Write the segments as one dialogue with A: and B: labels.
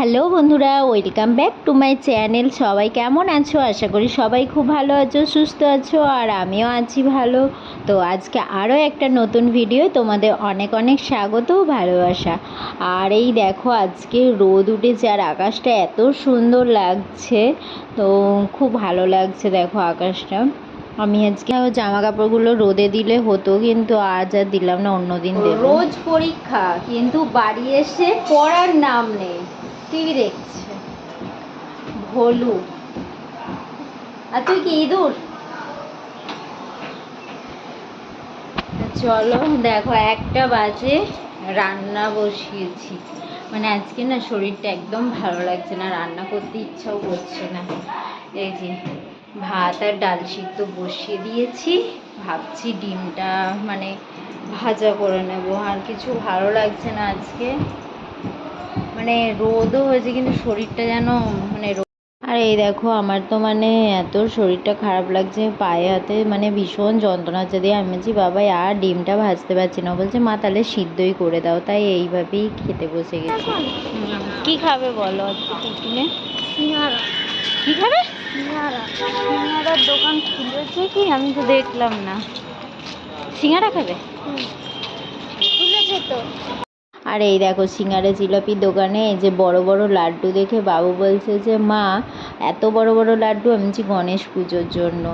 A: Hello বন্ধুরা, welcome back to my channel. সবাই কেমন আছো? আশা করি সবাই খুব ভালো আছো, সুস্থ আছো, আর আমিও আছি ভালো। তো আজকে আরও একটা নতুন ভিডিও তোমাদের অনেক অনেক স্বাগত ভালোবাসা। আর এই দেখো, আজকে রোদ উঠেছে আর আকাশটা এত সুন্দর লাগছে। তো খুব ভালো লাগছে দেখো আকাশটা। আমি আজকে জামা কাপড়গুলো রোদে দিলে হতো, কিন্তু আজ আর দিলাম না, অন্যদিন রোজ পরীক্ষা, কিন্তু বাড়ি এসে পড়ার নাম নেই। টিভি দেখছে ভোলু। আর তুই কি ইঁদুর? চলো, দেখো, একটা বাজে, রান্না বসিয়েছি। মানে আজকে না শরীরটা একদম ভালো লাগছে না, রান্না করতে ইচ্ছাও করছে না। এই যে, ভাত আর ডাল সিদ্ধ বসিয়ে দিয়েছি, ভাবছি ডিমটা মানে ভাজা করে নেব। আর কিছু ভালো লাগছে না আজকে। মানে রোদও হয়েছে কিন্তু শরীরটা যেন মানে আর এই দেখো আমার তো মানে এত শরীরটা খারাপ লাগছে পায়ে হাতে মানে ভীষণ যন্ত্রণা হচ্ছে। দিয়ে আমি বলছি বাবা আর ডিমটা ভাজতে পারছি না। বলছে মা তাহলে সিদ্ধই করে দাও। তাই এইভাবেই খেতে বসে গেছি। কি খাবে বলো টিফিনে? কি খাবে?
B: সিঙ্গারা।
A: সিঙ্গারার দোকান খুলেছে কি? আমি তো দেখলাম না। সিঙ্গারা খাবে?
B: খুলেছে তো।
A: আর এই দেখো সিঙ্গারা জিলাপির দোকানে এই যে বড় বড় লাড্ডু দেখে বাবু বলছে যে, মা, এত বড় বড় লাড্ডু আমি বলছি গণেশ পুজোর জন্য।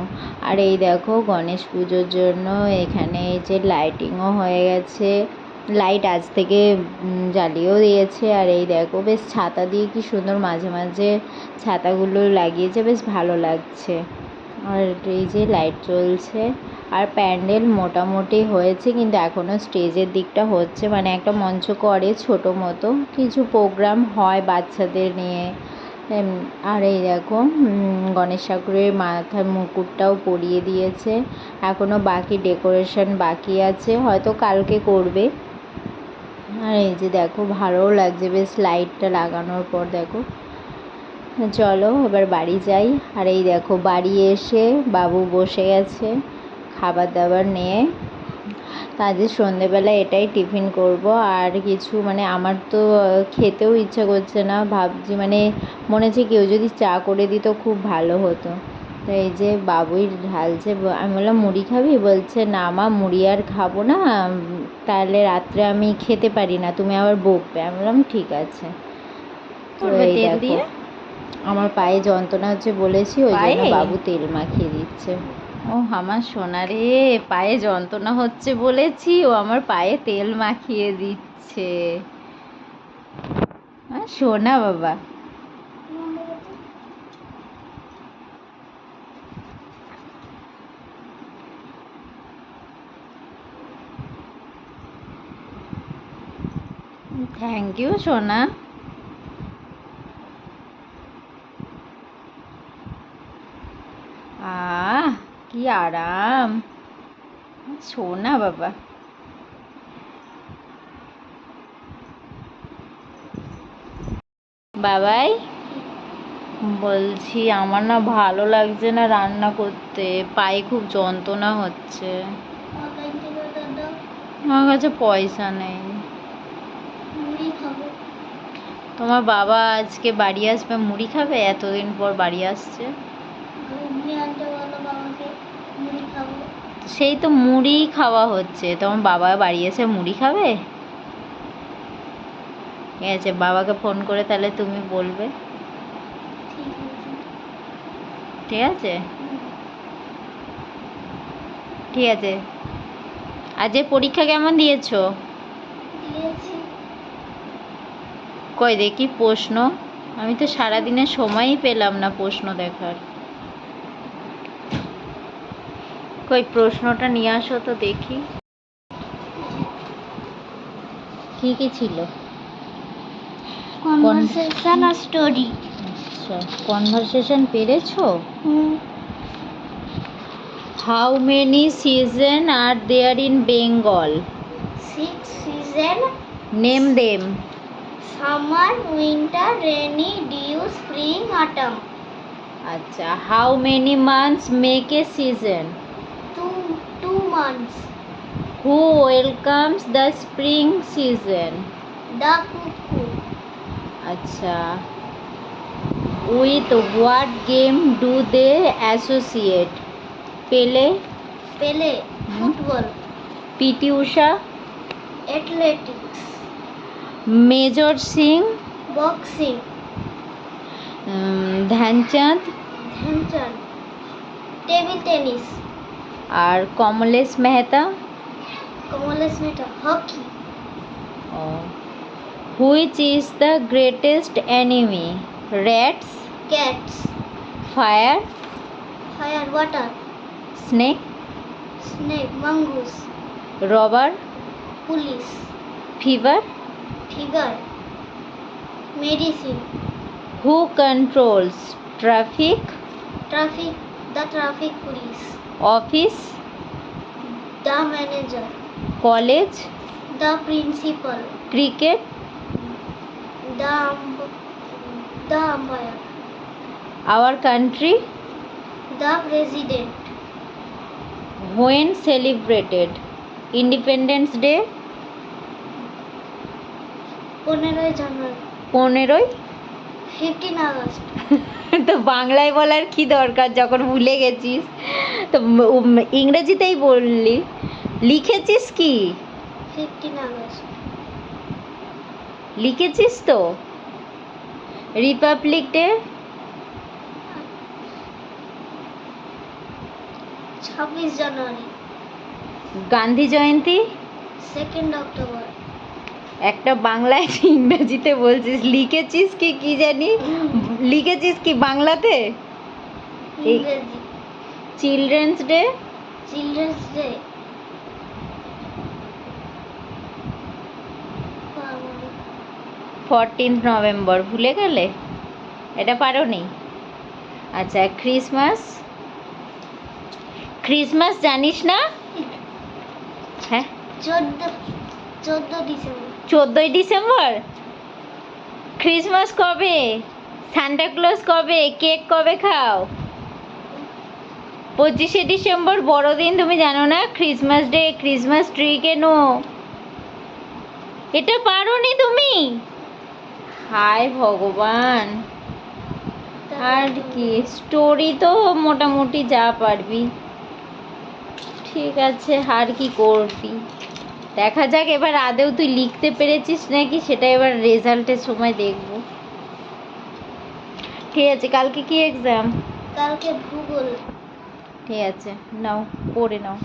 A: আর এই দেখো গণেশ পুজোর জন্য এখানে এই যে লাইটিংও হয়ে গেছে। লাইট আজ থেকে জ্বালিয়েও দিয়েছে। আর এই দেখো বেশ ছাতা দিয়ে কি সুন্দর মাঝে মাঝে ছাতাগুলো লাগিয়েছে, বেশ ভালো লাগছে। আর এই যে লাইট চলছে আর প্যান্ডেল মোটামুটি হয়েছে, কিন্তু এখনও স্টেজের দিকটা হচ্ছে মানে একটা মঞ্চ করে ছোটো মতো। কিছু প্রোগ্রাম হয় বাচ্চাদের নিয়ে। আর এই দেখো গণেশ ঠাকুরের মাথার মুকুটটাও পরিয়ে দিয়েছে। এখনও বাকি ডেকোরেশন বাকি আছে, হয়তো কালকে করবে। আর এই যে দেখো, ভালোও লাগছে, বেশ লাইটটা লাগানোর পর দেখো। চলো, এবার বাড়ি যাই। আর এই দেখো, বাড়ি এসে বাবু বসে গেছে। খাবার দাবার নিয়ে। কাজে সন্ধেবেলা এটাই টিফিন করব। আর কিছু মানে আমার তো খেতেও ইচ্ছা করছে না। ভাবছি মানে মনে হচ্ছে কেউ যদি চা করে দিত খুব ভালো হতো। তো এই যে বাবুই ঢালছে আমি বললাম মুড়ি খাবি? বলছে না মা মুড়ি আর খাব না। তাহলে রাত্রে আমি খেতে পারি না। তুমি আবার বকবে। আমি বললাম ঠিক আছে। তো এই দেখো, আমার পায়ে যন্ত্রণা হচ্ছে বলেছি ওই জন্য বাবু তেল মাখিয়ে দিচ্ছে। ও আমার সোনা রে, পায়ে যন্ত্রণা হচ্ছে বলেছি, ও আমার পায়ে তেল মাখিয়ে দিচ্ছে। সোনা বাবা। থ্যাংক ইউ সোনা আহ কি আরাম? সোনা বাবা। বাবাই, বলছি আমার না ভালো লাগছে না রান্না করতে, পায়ে খুব যন্ত্রণা হচ্ছে। আমার কাছে পয়সা নেই। তোমার বাবা আজকে বাড়ি আসবে, মুড়ি খাবে? এতদিন পর বাড়ি আসছে
B: ঘুগনি আনতে বলো বাবাকে মুড়ি খাব
A: সেই তো মুড়ি খাওয়া হচ্ছে। তোমার বাবা বাড়ি এসে মুড়ি খাবে? ঠিক আছে, বাবাকে ফোন করে তাহলে তুমি বলবে।
B: ঠিক আছে?
A: ঠিক আছে। আজকে পরীক্ষা কেমন দিয়েছ?
B: দিয়েছি
A: কই দেখি প্রশ্ন। আমি তো সারাদিনে সময়ই পেলাম না প্রশ্ন দেখার। কই প্রশ্নটা নিয়ে আসো তো দেখি। কি কি ছিল?
B: কনভারসেশন আর স্টোরি
A: আচ্ছা কনভারসেশন পেরেছ? How many season are there in Bengal
B: six season
A: name them
B: summer winter rainy dew spring autumn
A: আচ্ছা how many months make
B: a season months
A: who welcomes the spring season
B: the cuckoo
A: আচ্ছা with what game do they
B: associate
A: Pele
B: Pele.
A: Football PT
B: Usha
A: athletics Major
B: Singh
A: boxing Dhyanchand
B: Dhyanchand table tennis
A: R Kamlesh Mehta
B: Kamlesh Mehta hockey
A: which is the greatest enemy rats
B: cats
A: fire
B: fire water
A: snake
B: snake mongoose
A: robber
B: police
A: fever
B: figure medicine
A: who controls traffic
B: traffic the traffic police
A: office?
B: The manager
A: college?
B: The principal
A: cricket?
B: The the umpire
A: our country
B: the president
A: when celebrated independence day
B: পনেরোই জানুয়ারি.
A: পনেরোই তো বাংলায় বলার কি দরকার? যখন ভুলে গেছিস। তো ইংরেজিতেই বললি। লিখেছিস কি? লিখেছিস তো? রিপাবলিক ডে
B: ছাব্বিশ January.
A: Gandhi Jayanti?
B: Second October
A: একটা বাংলায় একটা ইংরেজিতে বলছিস লিখেছিস কি কি জানি? লিখেছিস কি বাংলাতে? Children's day
B: children's day
A: fourteenth November ভুলে গেলে? এটা পারো নি আচ্ছা ক্রিসমাস ক্রিসমাস জানিস না? হ্যাঁ?
B: চোদ্দ চোদ্দ ডিসেম্বর।
A: চোদ্দোই ডিসেম্বর? ক্রিসমাস কবে? সান্টা ক্লজ কবে? কেক কবে খাও? পঁচিশে ডিসেম্বর, বড়দিন, তুমি জানো না? ক্রিসমাস ডে ক্রিসমাস ট্রি কেন? এটা পারো নি তুমি? হায় ভগবান। আর কি? স্টোরি তো মোটামুটি যা পারবি। ঠিক আছে, আর কি করবি? দেখা যাক এবার আদেও তুই লিখতে পেরেছিস নাকি? সেটা এবার রেজাল্টের সময় দেখব। ঠিক আছে কালকে কি এক্সাম
B: কালকে ভূগোল।
A: ঠিক আছে নাও পড়ে নাও।